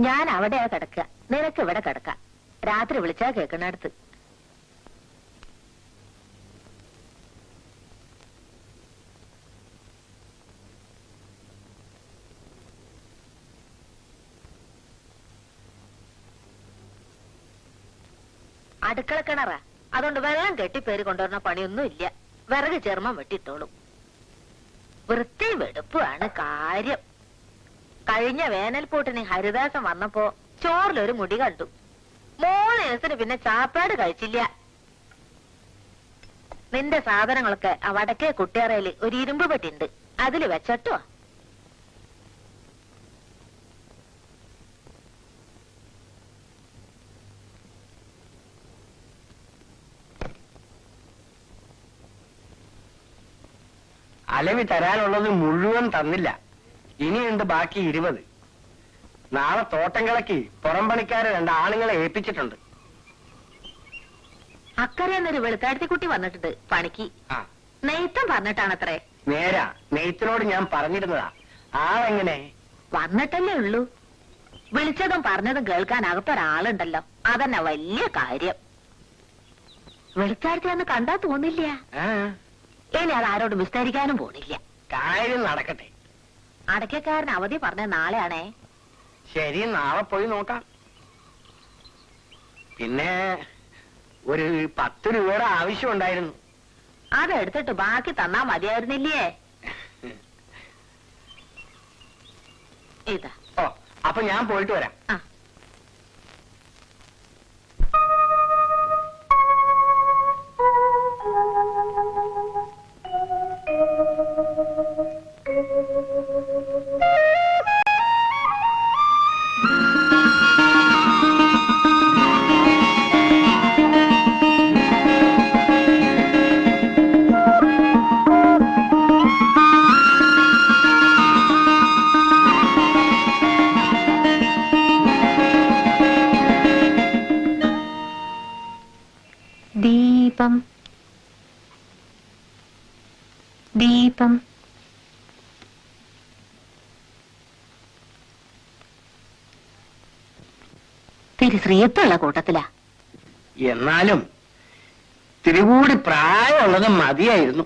ഞാൻ അവിടെയാ കിടക്കുക. നിനക്ക് ഇവിടെ കിടക്കാം. രാത്രി വിളിച്ചാ കേൾക്കണടുത്ത് അടുക്കള കിണറാ. അതുകൊണ്ട് വെള്ളം കെട്ടിപ്പേര് കൊണ്ടുവരുന്ന പണിയൊന്നും ഇല്ല. വിറക് ചേർമ്മം വെട്ടിത്തോളും. വൃത്തിയും വെടുപ്പുമാണ് കാര്യം. കഴിഞ്ഞ വേനൽപൂട്ടിന് ഹരിദാസം വന്നപ്പോ ചോറിലൊരു മുടി കണ്ടു. മൂന്ന് ദിവസത്തിന് പിന്നെ ചാപ്പാട് കഴിച്ചില്ല. നിന്റെ സാധനങ്ങളൊക്കെ ആ വടക്കേ കുട്ടിയറയിൽ ഒരു ഇരുമ്പ് പെട്ടിണ്ട്. അതിൽ വെച്ചട്ടോ. അലവി തരാനുള്ളത് മുഴുവൻ തന്നില്ല. ഇനിയുണ്ട് ബാക്കി ഇരുപത്. നാളെ തോട്ടം കിളക്കി പുറം പണിക്കാരെ രണ്ട് ആണുങ്ങളെ ഏൽപ്പിച്ചിട്ടുണ്ട്. അക്കരെ എന്നൊരു വെളുത്താഴ്ത്തി കുട്ടി വന്നിട്ടുണ്ട് പണിക്ക്. ആ. നെയ്ത്തം പറഞ്ഞിട്ടാണത്രേ. നേരാ നെയ്ത്തിനോട് ഞാൻ പറഞ്ഞിരുന്നതാ. ആളെങ്ങനെ? വന്നിട്ടല്ലേ ഉള്ളൂ. വിളിച്ചതും പറഞ്ഞതും കേൾക്കാൻ അകത്തൊരാളുണ്ടല്ലോ. അതന്നെ വലിയ കാര്യം. വെളുത്താഴ്ച കണ്ടാ തോന്നില്ല. ആ, ഇനി അത് ആരോടും വിസ്തരിക്കാനും പോണില്ല. കാര്യം നടക്കട്ടെ. അടയ്ക്കക്കാരൻ അവധി പറഞ്ഞ നാളെയാണേ. ശരി നാളെ പോയി നോക്കാം. പിന്നെ ഒരു പത്ത് രൂപയുടെ ആവശ്യം ഉണ്ടായിരുന്നു അതെടുത്തിട്ട് ബാക്കി തന്നാ മതിയായിരുന്നില്ലേ? ഇതാ. ഓ അപ്പൊ ഞാൻ പോയിട്ട് വരാം. ആ. ദീപം. ദീപം. തിരി ശ്രീയത്തുള്ള കൂട്ടത്തിലാ. എന്നാലും തിരുകൂടി പ്രായമുള്ളത് മതിയായിരുന്നു.